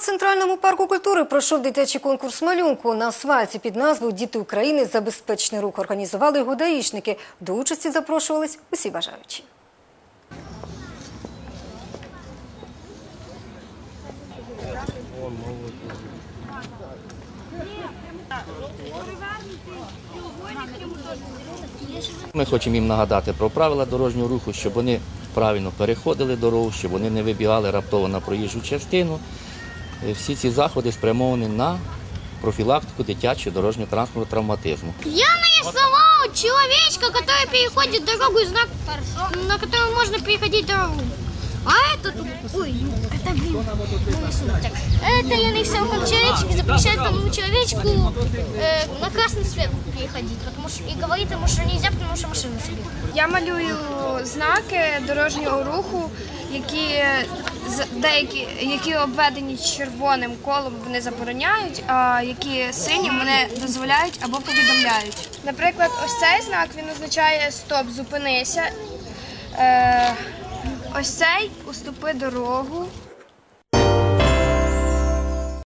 центральному парку культури пройшов дитячий конкурс малюнку на асфальті під назвою Діти України за безпечний рух. Організували його. До участі запрошувались усі бажаючі. Ми хочемо їм нагадати про правила дорожнього руху, щоб вони правильно переходили дорогу, щоб вони не вибігали раптово на проїжджу частину. Е, Всі ці заходи спрямовані на профілактику дитячого дорожнього транспорту травматизму. Я нарисовал человечка, который переходит дорогу, и знак, на котором можно переходить дорогу. А это тут... Ой, это, блин, нарисовал так. Это я нарисовал как человечек, запрещает тому человечку э, на красный свет переходить, потому что и говорит ему, что нельзя, потому что машина собі. Я малюю знаки дорожнього руху, які з- деякі які обведені червоним колом, вони забороняють, а які синім вони дозволяють або повідомляють. Наприклад, ось цей знак він означає стоп, зупинися. Е, ось цей уступи дорогу.